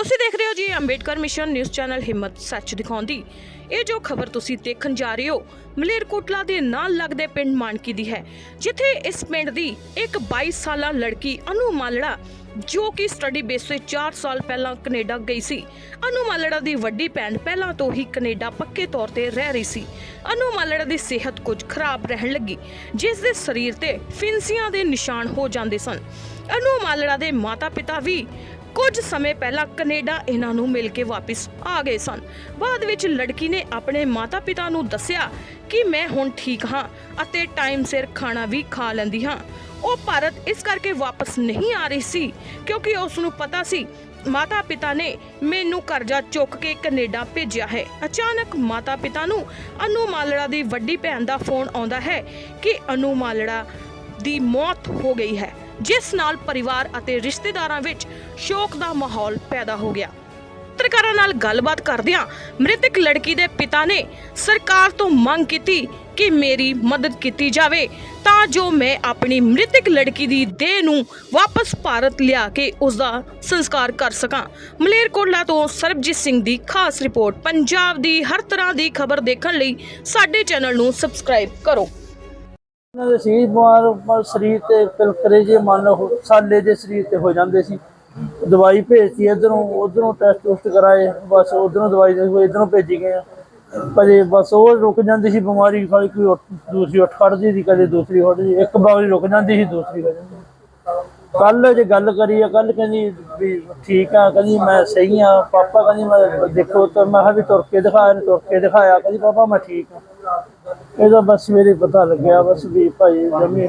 ਤੁਸੀਂ ਦੇਖ ਰਹੇ ਹੋ ਜੀ ਅੰਬੇਡਕਰ ਮਿਸ਼ਨ ਨਿਊਜ਼ ਚੈਨਲ ਹਿੰਮਤ ਸੱਚ ਦਿਖਾਉਂਦੀ। ਇਹ ਜੋ ਖਬਰ ਤੁਸੀਂ ਦੇਖਣ ਜਾ ਰਹੇ ਹੋ ਮਲੇਰਕੋਟਲਾ ਦੇ ਨਾਲ ਲੱਗਦੇ ਪਿੰਡ ਮਾਨਕੀ ਦੀ ਹੈ, ਜਿੱਥੇ ਇਸ ਪਿੰਡ ਦੀ ਇੱਕ 22 ਸਾਲਾ ਲੜਕੀ ਅਨੂ ਮਾਲੜਾ, ਜੋ ਕਿ ਸਟੱਡੀ ਬੇਸ ਤੇ 4 ਸਾਲ ਪਹਿਲਾਂ ਕੈਨੇਡਾ ਗਈ ਸੀ। ਅਨੂ ਮਾਲੜਾ ਦੀ ਵੱਡੀ ਭੈਣ ਪਹਿਲਾਂ ਤੋਂ ਹੀ ਕੈਨੇਡਾ ਪੱਕੇ ਤੌਰ ਤੇ ਰਹਿ ਰਹੀ ਸੀ। ਅਨੂ ਮਾਲੜਾ ਦੀ ਸਿਹਤ ਕੁਝ ਖਰਾਬ ਰਹਿਣ ਲੱਗੀ, ਜਿਸ ਦੇ ਸਰੀਰ ਤੇ ਫਿੰਸੀਆਂ ਦੇ ਨਿਸ਼ਾਨ ਹੋ ਜਾਂਦੇ ਸਨ। ਅਨੂ ਮਾਲੜਾ ਦੇ ਮਾਤਾ-ਪਿਤਾ ਵੀ ਕੁਝ ਸਮੇਂ ਪਹਿਲਾਂ ਕੈਨੇਡਾ ਇਹਨਾਂ ਨੂੰ ਮਿਲ ਕੇ ਵਾਪਸ ਆ ਗਏ ਸਨ। ਬਾਅਦ ਵਿੱਚ ਲੜਕੀ ਨੇ ਆਪਣੇ ਮਾਤਾ-ਪਿਤਾ ਨੂੰ ਦੱਸਿਆ ਕਿ ਮੈਂ ਹੁਣ ਠੀਕ ਹਾਂ ਅਤੇ ਟਾਈਮ ਸਿਰ ਖਾਣਾ ਵੀ ਖਾ ਲੈਂਦੀ ਹਾਂ। ਉਹ ਭਾਰਤ ਇਸ ਕਰਕੇ ਵਾਪਸ ਨਹੀਂ ਆ ਰਹੀ ਸੀ ਕਿਉਂਕਿ ਉਸ ਨੂੰ ਪਤਾ ਸੀ ਮਾਤਾ-ਪਿਤਾ ਨੇ ਮੈਨੂੰ ਕਰਜ਼ਾ ਚੁੱਕ ਕੇ ਕੈਨੇਡਾ ਭੇਜਿਆ ਹੈ। ਅਚਾਨਕ ਮਾਤਾ-ਪਿਤਾ ਨੂੰ ਅਨੂ ਮਾਲੜਾ ਦੀ ਵੱਡੀ ਭੈਣ ਦਾ ਫੋਨ ਆਉਂਦਾ ਹੈ ਕਿ ਅਨੂ ਮਾਲੜਾ ਦੀ ਮੌਤ ਹੋ ਗਈ ਹੈ। ਜਿਸ ਨਾਲ ਪਰਿਵਾਰ ਅਤੇ ਰਿਸ਼ਤੇਦਾਰਾਂ ਵਿੱਚ ਸ਼ੋਕ ਦਾ ਮਾਹੌਲ ਪੈਦਾ ਹੋ ਗਿਆ। ਪੱਤਰਕਾਰਾਂ ਨਾਲ ਗੱਲਬਾਤ ਕਰਦਿਆਂ ਮ੍ਰਿਤਕ ਲੜਕੀ ਦੇ ਪਿਤਾ ਨੇ ਸਰਕਾਰ ਤੋਂ ਮੰਗ ਕੀਤੀ ਕਿ ਮੇਰੀ ਮਦਦ ਕੀਤੀ ਜਾਵੇ ਤਾਂ ਜੋ ਮੈਂ ਆਪਣੀ ਮ੍ਰਿਤਕ ਲੜਕੀ ਦੀ ਦੇਹ ਨੂੰ ਵਾਪਸ ਭਾਰਤ ਲਿਆ ਕੇ ਉਸ ਦਾ ਸੰਸਕਾਰ ਕਰ ਸਕਾਂ। ਮਲੇਰਕੋਟਲਾ ਤੋਂ ਸਰਬਜੀਤ ਸਿੰਘ ਦੀ ਖਾਸ ਰਿਪੋਰਟ। ਪੰਜਾਬ ਦੀ ਹਰ ਤਰ੍ਹਾਂ ਦੀ ਖਬਰ ਦੇਖਣ ਲਈ ਸਾਡੇ ਚੈਨਲ ਨੂੰ ਸਬਸਕ੍ਰਾਈਬ ਕਰੋ। ਉਹਨਾਂ ਦੇ ਸਰੀਰ ਬਿਮਾਰ ਪਰ ਸਰੀਰ ਤੇ ਪਿਲਕਰੇ ਜੇ ਮੰਨ ਲਓ ਸਾਲੇ ਦੇ ਸਰੀਰ ਤੇ ਹੋ ਜਾਂਦੇ ਸੀ। ਦਵਾਈ ਭੇਜਤੀ, ਇਧਰੋਂ ਉਧਰੋਂ ਟੈਸਟ ਟੁਸਟ ਕਰਾਏ, ਬਸ ਉਧਰੋਂ ਦਵਾਈ ਦੇ ਇਧਰੋਂ ਭੇਜੀ ਗਏ ਆ। ਕਦੇ ਬਸ ਉਹ ਰੁਕ ਜਾਂਦੀ ਸੀ ਬਿਮਾਰੀ ਖਾਲੀ ਕੋਈ ਉੱਠ- ਦੂਸਰੀ ਉੱਠ ਖੜਦੀ ਸੀ, ਕਦੇ ਦੂਸਰੀ ਉੱਠ ਇੱਕ ਵਾਰੀ ਰੁਕ ਜਾਂਦੀ ਸੀ, ਦੂਸਰੀ ਹੋ ਜਾਂਦੀ ਕੱਲ ਜੇ ਗੱਲ ਕਰੀ ਕੱਲ ਕਹਿੰਦੀ ਵੀ ਠੀਕ ਆ, ਕਹਿੰਦੀ ਮੈਂ ਸਹੀ ਆ, ਪਾਪਾ ਕਹਿੰਦੀ ਮੈਂ ਦੇਖੋ ਤਾਂ ਮੈਂ ਕਿਹਾ ਵੀ ਤੁਰ ਕੇ ਦਿਖਾਇਆ ਤੁਰ ਕੇ ਦਿਖਾਇਆ, ਕਹਿੰਦੀ ਪਾਪਾ ਮੈਂ ਠੀਕ ਆ। ਇਹਦਾ ਬਸ ਸਵੇਰੇ ਪਤਾ ਲੱਗਿਆ ਬਸ ਵੀ ਭਾਈ ਜਮੀ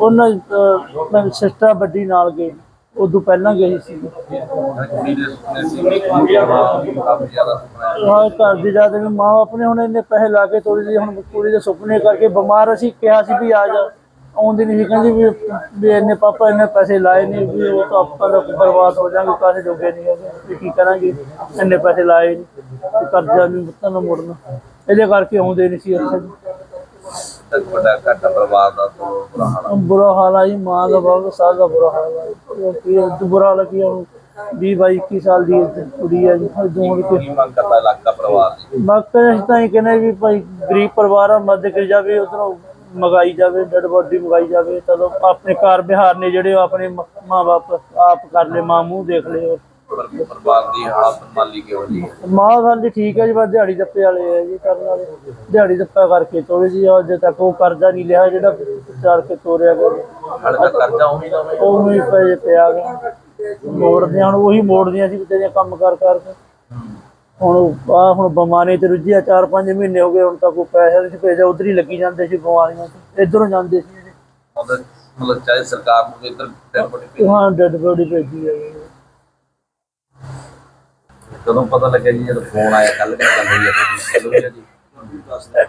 ਉਹਨਾਂ ਮੈਂ ਸਿਸਟਰ ਵੱਡੀ ਨਾਲ ਗਈ ਉਦੋਂ ਪਹਿਲਾਂ ਗਈ ਸੀ। ਹੈ। ਘਰ ਦੀ ਵੀ ਮਾਂ ਆਪਣੇ ਹੁਣ ਇੰਨੇ ਪੈਸੇ ਲਾ ਕੇ ਤੋੜੀ ਦੀ ਹੁਣ ਕੁੜੀ ਦੇ ਸੁਪਨੇ ਕਰਕੇ ਬਿਮਾਰ ਅਸੀਂ ਕਿਹਾ ਸੀ ਵੀ ਆ ਜਾ। ਆਉਂਦੀ ਨਹੀਂ ਸੀ। ਕਹਿੰਦੀ ਵੀ ਵੀ ਇੰਨੇ ਪਾਪਾ ਇੰਨੇ ਪੈਸੇ ਲਾਏ ਨਹੀਂ ਵੀ ਉਹ ਤਾਂ ਆਪਾਂ ਦਾ ਬਰਬਾਦ ਹੋ ਜਾਾਂਗੇ ਕਾਸੇ ਜੋਗੇ ਨਹੀਂ ਹੈਗੇ। ਵੀ ਕੀ ਕਰਾਂਗੇ? ਇੰਨੇ ਪੈਸੇ ਲਾਏ ਨਹੀਂ। ਵੀ ਕਰਜ਼ਾ ਨਹੀਂ ਮੁੱਤਾਂ ਨੂੰ ਮੁੜਨਾ। ਇਹਦੇ ਕਰਕੇ ਆਉਂਦੇ ਨਹੀਂ ਸੀ ਉੱਥੇ ਤੱਕ ਵੱਡਾ ਘਾਟਾ ਪਰਿਵਾਰ ਦਾ ਤੋਂ ਬੁਰਾ ਹਾਲ ਹੈ। ਬੁਰਾ ਹਾਲ ਆ ਜੀ ਮਾਂ ਦਾ ਬਹੁਤ ਸਾਲ ਦਾ ਬੁਰਾ ਹਾਲ ਆ। ਉਹ ਕੀ ਉਹ ਤੋਂ ਬੁਰਾ ਲੱਗਿਆ ਉਹ 20 22 21 ਸਾਲ ਦੀ ਕੁੜੀ ਆ ਜੀ। ਦੋਣ ਕੇ ਕੀ ਮੰਗ ਕਰਦਾ ਇਲਾਕਾ ਪਰਿਵਾਰ ਦੀ? ਬਾਕੀ ਅਸੀਂ ਤਾਂ ਇਹ ਕਹਿੰਦੇ ਵੀ ਭਾਈ ਗਰੀਬ ਪਰਿਵਾਰ ਆ ਮਦਦ ਕਰੀ ਜਾਵੇ ਉਧਰੋਂ ਮਗਾਈ ਜਾਵੇ ਡੈਡ ਬੋਡੀ ਮਗਾਈ ਜਾਵੇ ਚਲੋ ਆਪਣੇ ਘਰ ਬਿਹਾਰ ਨੇ ਜਿਹੜੇ ਉਹ ਆਪਣੇ ਮਾਂ-ਬਾਪ ਆਪ ਕਰ ਲੈ ਮਾਂ ਮੂੰਹ ਦੇਖ ਪਰ- ਪਰਿਵਾਰ ਦੀ ਹਾਲਤ ਮਾਲੀ ਕਿਹੋ ਜੀ ਹੈ ਮਾਂ ਦੀ ਠੀਕ ਹੈ ਜੀ ਬਸ ਦਿਹਾੜੀ ਦੱਪੇ ਵਾਲੇ ਆ ਜੀ ਕਰਨ ਵਾਲੇ। ਦਿਹਾੜੀ ਦੱਪਾ ਕਰਕੇ ਤੋਰੇ ਜੀ ਅਜੇ ਤੱਕ ਉਹ ਕਰਜ਼ਾ ਨਹੀਂ ਲਿਆ ਜਿਹੜਾ ਚਾਰ ਕੇ ਤੋਰਿਆ ਗਿਆ। ਹਾਲੇ ਤੱਕ ਕਰਜ਼ਾ ਉਹੀ ਨਾ ਹੋਇਆ। ਉਹ ਵੀ ਪਏ ਪਿਆ ਗਾ। ਮੋੜਦੇ ਹੁਣ ਉਹੀ ਮੋੜਦੀਆਂ ਸੀ ਵਿਚਾਰੀਆਂ ਕੰਮ ਕਰ ਕਰਕੇ। ਹੁਣ ਆ ਹੁਣ ਬਿਮਾਰੀ ਤੇ ਰੁੱਝਿਆ 4-5 ਮਹੀਨੇ ਹੋ ਗਏ ਹੁਣ ਤੱਕ ਉਹ ਪੈਸੇ ਨਹੀਂ ਭੇਜਿਆ ਉਧਰ ਹੀ ਲੱਗੀ ਜਾਂਦੇ ਸੀ ਬਿਮਾਰੀਆਂ ਤੇ ਇਧਰੋਂ ਜਾਂਦੇ ਸੀ ਮਤਲਬ ਮਤਲਬ ਚਾਹੇ ਸਰਕਾਰ ਨੂੰ ਇੱਧਰ ਡੈਪੋਟੀ ਤੇ ਹਾਂ ਡੈਡ ਬੋਡੀ ਭੇਜੀ ਹੈ ਜੀ। ਕਦੋਂ ਪਤਾ ਲੱਗਿਆ ਜੀ ਜਦੋਂ ਫੋਨ ਆਇਆ ਕੱਲ ਕਿਹੜਾ ਗੱਲ ਹੋਈ ਹੈ ਜੀ।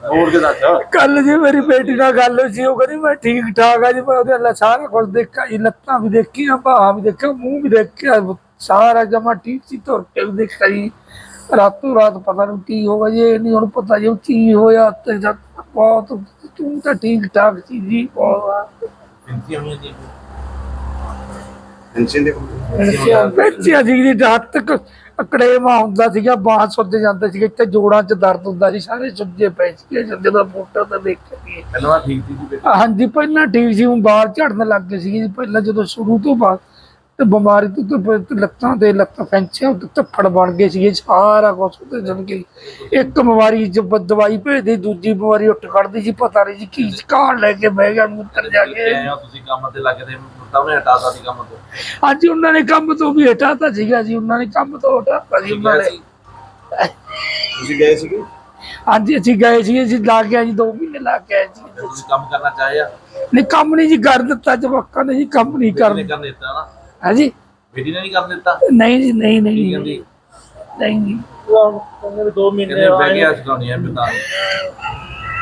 ਹੋਰ ਕੇ ਦੱਸ ਕੱਲ ਜੀ ਮੇਰੀ ਬੇਟੀ ਨਾਲ ਗੱਲ ਹੋਈ ਸੀ ਉਹ ਕਹਿੰਦੀ ਮੈਂ ਠੀਕ ਠਾਕ ਆ ਜੀ ਮੈਂ ਉਹਦੇ ਅੱਲਾ ਸਾਰਾ ਕੁਝ ਦੇਖਿਆ ਜੀ ਲੱਤਾਂ ਵੀ ਦੇਖੀਆਂ ਬਾਹਾਂ ਵੀ ਦੇਖਿਆ ਮੂੰਹ ਵੀ ਦੇਖਿਆ ਸਾਰਾ ਜਮਾ ਠੀਕ ਸੀ ਤੁਰ ਕੇ ਵੀ ਦੇਖਿਆ ਜੀ। ਰਾਤੋਂ ਰਾਤ ਪਤਾ ਨਹੀਂ ਕੀ ਹੋ ਗਿਆ ਜੀ ਇਹ ਨਹੀਂ ਹੁਣ ਪਤਾ ਜੀ ਕੀ ਹੋਇਆ ਤੇ ਜਦ ਬਹੁਤ ਤੂੰ ਤਾਂ ਠੀਕ ਠਾਕ ਸੀ ਜੀ ਬਹੁਤ। ਜੀ। ਬੱਚਿਆਂ ਜੀ ਦੀ ਤੱਕ ਅਕੜੇਵਾ ਹੁੰਦਾ ਸੀਗਾ ਬਾਹ ਸੁੱਜ ਜਾਂਦੇ ਸੀਗੇ ਇੱਥੇ ਜੋੜਾਂ 'ਚ ਦਰਦ ਹੁੰਦਾ ਸੀ ਸਾਰੇ ਸੁੱਜੇ ਪਏ ਸੀਗੇ ਜਦੋਂ ਮੋਟਰ ਤੇ ਦੇਖਿਆ ਪਹਿਲਾਂ ਤਾਂ ਠੀਕ ਸੀ ਜੀ ਹਾਂਜੀ ਪਹਿਲਾਂ ਠੀਕ ਸੀ ਹੁਣ ਬਾਹਰ ਝੜਨ ਲੱਗ ਗਏ ਸੀ ਜੀ ਪਹਿਲਾਂ ਜਦੋਂ ਸ਼ੁਰੂ ਤੋਂ ਬਾਅਦ ਤੇ ਬਿਮਾਰੀ ਤੋਂ ਲੱਤਾਂ ਤੇ ਲੱਤਾਂ ਫੈਂਚੀਆਂ ਤੇ ਧੱਫੜ ਬਣ ਗਏ ਸੀ ਸਾਰਾ ਕੁਝ ਤੇ ਜਨ ਕੇ ਇੱਕ ਬਿਮਾਰੀ ਜਬ ਦਵਾਈ ਭੇਜਦੀ ਦੂਜੀ ਬਿਮਾਰੀ ਉੱਠ ਖੜਦੀ ਸੀ ਪਤਾ ਨਹੀਂ ਜੀ ਕੀ ਕਾਰ ਲੈ ਕੇ ਬਹਿ ਗਿਆ ਮੂਤਰ ਜਾ ਕੇ। ਤੁਸੀਂ ਕੰਮ ਤੇ ਲੱਗਦੇ ਤਾਂ ਉਹਨੇ ਹਟਾਤਾ ਸੀ ਕੰਮ ਤੋਂ। ਅੱਜ ਉਹਨਾਂ ਨੇ ਕੰਮ ਤੋਂ ਵੀ ਹਟਾਤਾ ਸੀਗਾ ਜੀ ਉਹਨਾਂ ਨੇ ਕੰਮ ਤੋਂ ਹਟਾਤਾ ਜੀ ਉਹਨਾਂ ਨੇ। ਤੁਸੀਂ ਗਏ ਸੀਗੇ? ਹਾਂਜੀ ਅਸੀਂ ਗਏ ਸੀ ਅਸੀਂ ਲਾ ਕੇ ਜੀ 2 ਮਹੀਨੇ ਲਾ ਕੇ ਆਏ ਜੀ। ਤੁਸੀਂ ਕੰਮ ਕਰਨਾ ਚਾਹਿਆ ਨਹੀਂ ਕੰਮ ਨਹੀਂ ਜੀ ਕਰ ਦਿੱਤਾ ਜਵਾਕਾਂ ਨੇ ਜੀ ਕੰਮ ਨਹੀਂ ਕਰਨ। ਕਰ ਦਿੱਤਾ ਨਾ? ਹਾਂਜੀ? ਬੇਟੀ ਨੇ ਨਹੀਂ ਕਰ ਦਿੱਤਾ? ਨਹੀਂ ਜੀ ਨਹੀਂ ਕੀ ਨਹੀਂ। ਕਹਿੰਦੀ? ਨਹੀਂ ਜੀ ਕਹਿੰਦੇ ਵੀ 2 ਮਹੀਨੇ ਕਹਿੰਦੇ ਬਹਿ ਆਏ। ਗਿਆ ਸਿਖਾਉਣੀ ਹੈ ਪਿਤਾ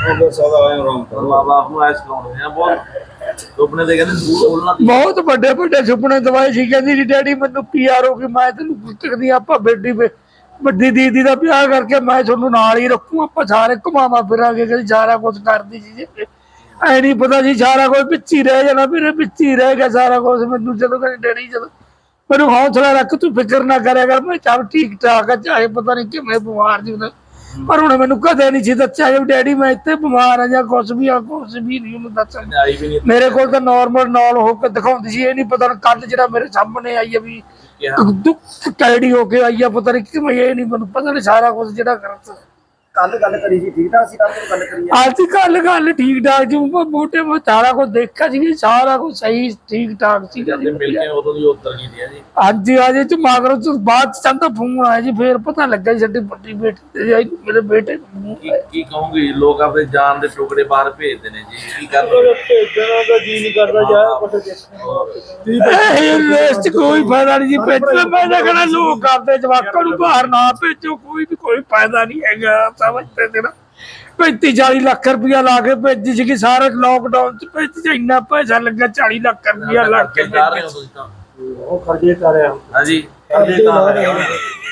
ਉਹ ਬਸ ਆਦਾ ਆਇਆ ਰੋਂ ਮਾਂ ਬਾਪ ਨੂੰ ਐਸ ਸਿਖਾਉਣੇ ਆ ਬਹੁਤ ਸੁਪਨੇ ਦੇ ਕਹਿੰਦੇ ਸਕੂਲ ਖੋਲਣਾ ਸੀ। ਬਹੁਤ ਵੱਡੇ ਵੱਡੇ ਸੁਪਨੇ ਦਵਾਏ ਸੀ। ਕਹਿੰਦੀ ਜੀ ਡੈਡੀ ਮੈਨੂੰ ਪੀਆਰ ਹੋ ਗਈ ਮੈਂ ਤੈਨੂੰ ਪੁੱਛਦੀ ਆਪਾਂ ਬੇਟੀ ਵੇ ਵੱਡੀ ਦੀਦੀ ਦਾ ਵਿਆਹ ਕਰਕੇ ਮੈਂ ਤੁਹਾਨੂੰ ਨਾਲ ਹੀ ਰੱਖੂ ਆਪਾਂ ਸਾਰੇ ਘੁਮਾਵਾ ਫਿਰਾਂਗੇ ਕਿ ਸਾਰਾ ਕੁਝ ਕਰਦੀ ਸੀ ਜੀ। ਐ ਨਹੀਂ ਪਤਾ ਸੀ ਸਾਰਾ ਕੁਝ ਵਿੱਚ ਹੀ ਰਹਿ ਜਾਣਾ ਮੇਰੇ ਵਿੱਚ ਹੀ ਰਹਿ ਗਿਆ ਸਾਰਾ ਕੁਝ ਮੈਨੂੰ ਜਦੋਂ ਕਹਿੰਦੀ ਡੈਡੀ ਜਦੋਂ। ਮੈਨੂੰ ਹੌਸਲਾ ਰੱਖ ਤੂੰ ਫਿਕਰ ਨਾ ਕਰਿਆ ਕਰ ਮੈਂ ਸਭ ਠੀਕ ਠਾਕ ਆ ਚਾਹੇ ਪਤਾ ਨਹੀਂ ਕਿਵੇਂ ਬਿਮਾਰ ਜੀ ਉਹਦਾ ਪਰ ਹੁਣ ਮੈਨੂੰ ਕਦੇ ਨਹੀਂ ਸੀ ਦੱਸਿਆ ਕਿ ਡੈਡੀ ਮੈਂ ਇੱਥੇ ਬਿਮਾਰ ਆ ਜਾਂ ਕੁਝ ਵੀ ਆ ਕੁਝ ਵੀ ਨਹੀਂ ਉਹਨੂੰ ਦੱਸਿਆ। ਆਈ ਵੀ ਨਹੀਂ ਮੇਰੇ ਕੋਲ ਤਾਂ ਨਾਰਮਲ ਨਾਲ ਹੋ ਕੇ ਦਿਖਾਉਂਦੀ ਸੀ ਇਹ ਨਹੀਂ ਪਤਾ ਕੱਲ ਜਿਹੜਾ ਮੇਰੇ ਸਾਹਮਣੇ ਆਈ ਆ ਵੀ ਦੁੱਖ ਕੈੜੀ ਹੋ ਕੇ ਆਈ ਆ ਪਤਾ ਨਹੀਂ ਕਿਵੇਂ ਇਹ ਨਹੀਂ ਮੈਨੂੰ ਪਤਾ ਨਹੀਂ ਸਾਰਾ ਕੁਝ ਜਿਹੜਾ ਕਰਤਾ। ਕੱਲ ਗੱਲ ਕਰੀ ਸੀ ਠੀਕ ਠਾਕ ਸੀ ਕੱਲ ਗੱਲ ਕਰੀ ਅੱਜ ਕੱਲ ਗੱਲ ਠੀਕ ਠਾਕ ਜੀ ਮੋਟੇ ਮੋ ਸਾਰਾ ਕੁਝ ਦੇਖਿਆ ਸੀ ਸਾਰਾ ਕੁਝ ਸਹੀ ਠੀਕ ਠਾਕ ਸੀ। ਜਦ ਮਿਲ ਕੇ ਉਦੋਂ ਦੀ ਉੱਤਰ ਗਈ ਹੈ ਜੀ ਅੱਜ ਅਜੇ ਚ ਮਗਰੋਂ ਚ ਬਾਅਦ ਚ ਚੰਦਾ ਫੋਨ ਆਇਆ ਜੀ ਫੇਰ ਪਤਾ ਲੱਗਾ ਜੀ ਸਾਡੀ ਵੱਡੀ ਬੇਟੀ ਮੇਰੇ ਬੇਟੇ ਕੀ ਕਹੋਗੇ? ਲੋਕ ਆਪਣੇ ਜਾਨ ਦੇ ਟੁਕੜੇ ਬਾਹਰ ਭੇਜਦੇ ਨੇ ਜੀ ਕੀ ਕਰਦੇ ਭੇਜਣਾ ਦਾ ਜੀ ਨਹੀਂ ਕਰਦਾ ਜਾ ਕੁਛ ਦੇਖਣਾ। ਇਹ ਕੋਈ ਫਾਇਦਾ ਨਹੀਂ ਜੀ ਭੇਜੋ ਮੈਂ ਤਾਂ ਕਹਿੰਦਾ ਲੋਕ ਆਪਦੇ ਜਵਾਕਾਂ ਨੂੰ ਬਾਹਰ ਨਾ ਭੇਜੋ ਕੋਈ ਵੀ ਕੋਈ ਫਾਇਦਾ ਨਹੀਂ ਹੈਗਾ ਸਮਝਦੇ ਤੇ ਨਾ। 35 40 ਲੱਖ ਰੁਪਇਆ ਲਾ ਕੇ ਭੇਜੀ ਸੀ ਕਿ ਸਾਰੇ ਲੋਕਡਾਊਨ ਚ। ਭੇਜੀ ਸੀ ਇੰਨਾ ਪੈਸਾ ਲੱਗਾ 40 ਲੱਖ ਰੁਪਇਆ ਲਾ ਕੇ। ਜਾ ਰਹੇ ਹੋ ਤੁਸੀਂ ਤਾਂ। ਉਹ ਖਰਜੇ ਕਰ ਰਿਹਾ ਹਾਂਜੀ ਕਰਜ਼ੇ ਤਾਰ ਰਹੇ ਹੋ।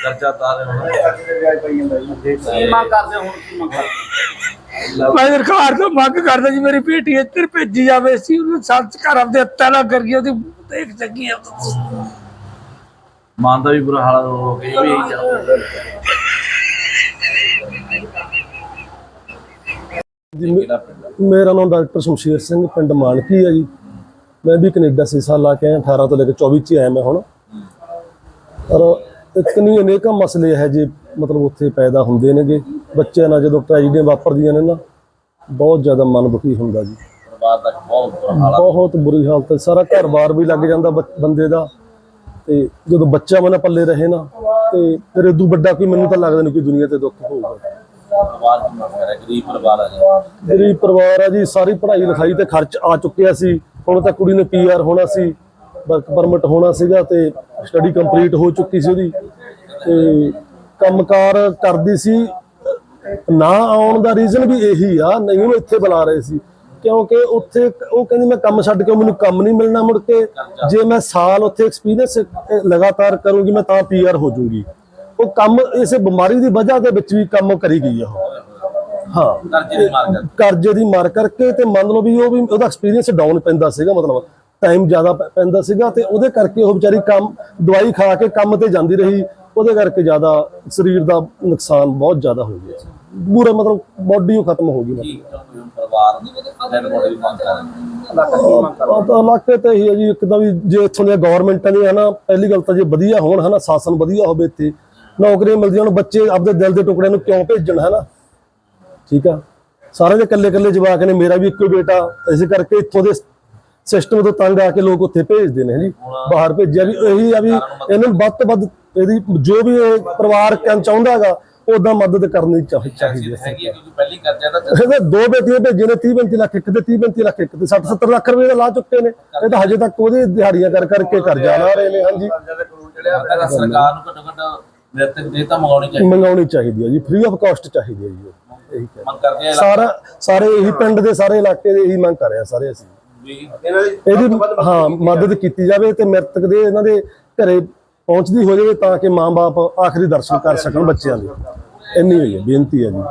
ਕਰਜ਼ਾ ਤਾਰ ਰਹੇ ਹੋ। ਕੀ ਮੰਗ ਕਰਦੇ ਹੁਣ ਕੀ ਮੰਗ ਕਰਦੇ ਮੈਂ ਸਰਕਾਰ ਤੋਂ ਮੰਗ ਕਰਦਾ ਜੀ ਮੇਰੀ ਬੇਟੀ ਇੱਧਰ ਭੇਜੀ ਜਾਵੇ। ਸੀ ਉਹਨੂੰ ਸੱਚ ਘਰ ਆਪਦੇ ਹੱਥਾਂ ਨਾਲ ਕਰੀਏ ਉਹਦੀ ਦੇਖ ਆ। ਮਾਨ ਦਾ ਵੀ ਬੁਰਾ ਹਾਲ ਹੋ ਗਿਆ ਵੀ ਇਹੀ ਜੀ, ਮੇਰਾ ਨਾਮ ਡਾਕਟਰ ਸ਼ਮਸ਼ੀਰ ਸਿੰਘ ਪਿੰਡ ਮਾਨਕੀ ਹੈ ਜੀ। ਮੈਂ ਵੀ ਕੈਨੇਡਾ ਸਾਲ ਲਾ ਕੇ ਆਇਆ 18 ਤੋਂ ਲੈ ਕੇ 24 ਚ ਆਇਆ ਮੈਂ ਹੁਣ। ਪਰ ਇੱਕ ਨਹੀਂ ਅਨੇਕਾਂ ਮਸਲੇ ਹੈ ਜੀ ਮਤਲਬ ਉੱਥੇ ਪੈਦਾ ਹੁੰਦੇ ਨੇਗੇ। ਬੱਚਿਆਂ ਨਾਲ ਜਦੋਂ ਟ੍ਰੈਜਡੀਆਂ ਵਾਪਰਦੀਆਂ ਨੇ ਨਾ ਬਹੁਤ ਜ਼ਿਆਦਾ ਮਨ ਦੁਖੀ ਹੁੰਦਾ ਜੀ। ਬਹੁਤ ਬੁਰਾ ਹਾਲਤ ਹੈ। ਸਾਰਾ ਘਰ-ਬਾਰ ਵੀ ਲੱਗ ਜਾਂਦਾ ਬੰਦੇ ਦਾ। ਤੇ ਜਦੋਂ ਬੱਚਾ ਮਨ ਪੱਲੇ ਰਹੇ ਨਾ ਤੇ ਫਿਰ ਇਦੋਂ ਵੱਡਾ ਕੋਈ ਮੈਨੂੰ ਤਾਂ ਲੱਗਦਾ ਨਹੀਂ ਕੋਈ ਦੁਨੀਆ ਤੇ ਦੁੱਖ ਹੋਊਗਾ। ਪਰਿਵਾਰ ਦੀ ਮੰਗ ਗਰੀਬ ਪਰਿਵਾਰ ਆ ਜੀ। ਗਰੀਬ ਪਰਿਵਾਰ ਆ ਜੀ, ਸਾਰੀ ਪੜ੍ਹਾਈ ਲਿਖਾਈ ਤੇ ਖਰਚ ਆ ਚੁੱਕਿਆ ਸੀ। ਹੁਣ ਤਾਂ ਕੁੜੀ ਨੇ ਪੀਆਰ ਹੋਣਾ ਸੀ, ਵਰਕ ਪਰਮਿਟ ਹੋਣਾ ਸੀਗਾ ਤੇ ਸਟੱਡੀ ਕੰਪਲੀਟ ਹੋ ਚੁੱਕੀ ਸੀ ਉਹਦੀ। ਤੇ ਕੰਮਕਾਰ ਕਰਦੀ ਸੀ। ਨਾ ਆਉਣ ਦਾ ਰੀਜ਼ਨ ਵੀ ਇਹੀ ਆ, ਨਹੀਂ ਉਹ ਇੱਥੇ ਬੁਲਾ ਰਹੇ ਸੀ। ਕਿਉਂਕਿ ਉੱਥੇ ਉਹ ਕਹਿੰਦੀ, ਮੈਂ ਕੰਮ ਛੱਡ ਕੇ ਮੈਨੂੰ ਕੰਮ ਨਹੀਂ ਮਿਲਣਾ ਮੁੜ ਕੇ। ਜੇ ਮੈਂ ਸਾਲ ਉੱਥੇ ਐਕਸਪੀਰੀਅੰਸ ਲਗਾਤਾਰ ਕਰੂੰਗੀ, ਮੈਂ ਤਾਂ ਪੀਆਰ ਹੋ ਜਾਊਂਗੀ। ਉਹ ਕੰਮ ਇਸੇ ਬਿਮਾਰੀ ਦੀ ਵਜ੍ਹਾ ਦੇ ਵਿੱਚ ਵੀ ਕੰਮ ਕਰੀ ਗਈ ਆ ਹਾਂ। ਕਰਜ਼ੇ ਦੀ ਮਾਰ ਕਰ ਕਰਜ਼ੇ ਦੀ ਮਾਰ ਕਰਕੇ ਤੇ ਮੰਨ ਲਓ ਵੀ ਉਹ ਵੀ ਉਹਦਾ ਐਕਸਪੀਰੀਅੰਸ ਡਾਊਨ ਪੈਂਦਾ ਸੀਗਾ ਮਤਲਬ ਟਾਈਮ ਜ਼ਿਆਦਾ ਪੈਂਦਾ ਸੀਗਾ ਤੇ ਉਹਦੇ ਕਰਕੇ ਉਹ ਵਿਚਾਰੀ ਕੰਮ ਦਵਾਈ ਖਾ ਕੇ ਕੰਮ ਤੇ ਜਾਂਦੀ ਰਹੀ ਉਹਦੇ ਕਰਕੇ ਜ਼ਿਆਦਾ ਸਰੀਰ ਦਾ ਨੁਕਸਾਨ ਬਹੁਤ ਜ਼ਿਆਦਾ ਹੋ ਗਿਆ। ਪੂਰਾ ਮਤਲਬ ਬਾਡੀ ਉਹ ਖਤਮ ਹੋ ਗਈ। ਮਤਲਬ ਪਰਿਵਾਰ ਦੀ ਮੰਗ ਕਰ ਤਾਂ ਇਲਾਕੇ ਤੇ ਹੀ ਹੈ ਜੀ ਇੱਕ ਤਾਂ ਵੀ ਜੇ ਇੱਥੋਂ ਦੀਆਂ ਗਵਰਨਮੈਂਟਾਂ ਦੀਆਂ ਹਨਾ ਪਹਿਲੀ ਗੱਲ ਤਾਂ ਜੇ ਵਧੀਆ ਹੋਣ ਹਨਾ ਸ਼ਾਸਨ ਵਧੀਆ ਹੋਵੇ ਇੱਥੇ ਨੌਕਰੀਆਂ ਮਿਲਦੀਆਂ ਹੁਣ ਬੱਚੇ ਆਪਦੇ ਦਿਲ ਦੇ ਟੁਕੜਿਆਂ ਨੂੰ ਕਿਉਂ ਭੇਜਣ ਹਨਾ ਠੀਕ ਆ? ਸਾਰੇ ਦੇ ਇਕੱਲੇ ਇਕੱਲੇ ਜਵਾਕ ਨੇ ਮੇਰਾ ਵੀ ਇੱਕੋ ਬੇਟਾ। ਇਸੇ ਕਰਕੇ ਇੱਥੋਂ ਦੇ ਸਿਸਟਮ ਤੋਂ ਤੰਗ ਆ ਕੇ ਲੋਕ ਉੱਥੇ ਭੇਜਦੇ ਨੇ ਜੀ? ਬਾਹਰ ਭੇਜਿਆ ਵੀ ਇਹੀ ਆ ਵੀ ਇਹਨਾਂ ਵੱਧ ਤੋਂ ਵੱਧ ਇਹਦੀ ਜੋ ਵੀ ਪਰਿਵਾਰ ਕਹਿਣਾ ਚਾਹੁੰਦਾ ਹੈਗਾ ਉਦਾਂ ਮਦਦ ਕਰਨੀ ਚਾਹੀ- ਚਾਹੀਦੀ ਹੈ ਕਿਉਂਕਿ ਪਹਿਲੀ ਕਰਜ਼ਾ ਤਾਂ ਇਹਦੇ ਦੋ ਬੇਟੀਆਂ ਭੇਜੇ ਨੇ 30 35 ਲੱਖ ਇੱਕ ਤੇ 30 35 ਲੱਖ ਇੱਕ ਤੇ 60 70 ਲੱਖ ਰੁਪਏ ਦਾ ਲਾ ਚੁੱਕੇ ਨੇ। ਇਹ ਤਾਂ ਹਜੇ ਤੱਕ ਉਹਦੀ ਦਿਹਾੜੀਆਂ ਕਰ ਕਰਕੇ ਕਰਜ਼ਾ ਲਾ ਰਹੇ ਨੇ ਹਾਂਜੀ। ਸਰਕਾਰ ਨੂੰ ਘੱਟੋ ਘੱਟ ਦੇ ਤਾਂ ਮੰਗਾਉਣੀ ਚਾਹੀਦੀ। ਮੰਗਾਉਣੀ ਚਾਹੀਦੀ ਹੈ ਜੀ ਫ੍ਰੀ ਆਫ ਕਾਸਟ ਚਾਹੀਦੀ ਹੈ ਜੀ। ਇਹੀ ਕਹਿ ਸਾਰਾ ਸਾਰੇ ਇਹੀ ਪਿੰਡ ਦੇ ਸਾਰੇ ਇਲਾਕੇ ਦੇ ਇਹੀ ਮੰਗ ਕਰ ਰਹੇ ਸਾਰੇ ਅਸੀਂ। ਇਹਦੀ ਹਾਂ ਮਦਦ ਕੀਤੀ ਜਾਵੇ ਤੇ ਮ੍ਰਿਤਕ ਦੇ ਇਹਨਾਂ ਦੇ ਘਰੇ ਪਹੁੰਚਦੀ ਹੋ ਜਾਵੇ ਤਾਂ ਕਿ ਮਾਂ-ਬਾਪ ਆਖਰੀ ਦਰਸ਼ਨ ਕਰ ਸਕਣ ਬੱਚਿਆਂ ਦੇ। ਇੰਨੀ ਹੋਈ ਹੈ ਬੇਨਤੀ ਹੈ ਜੀ।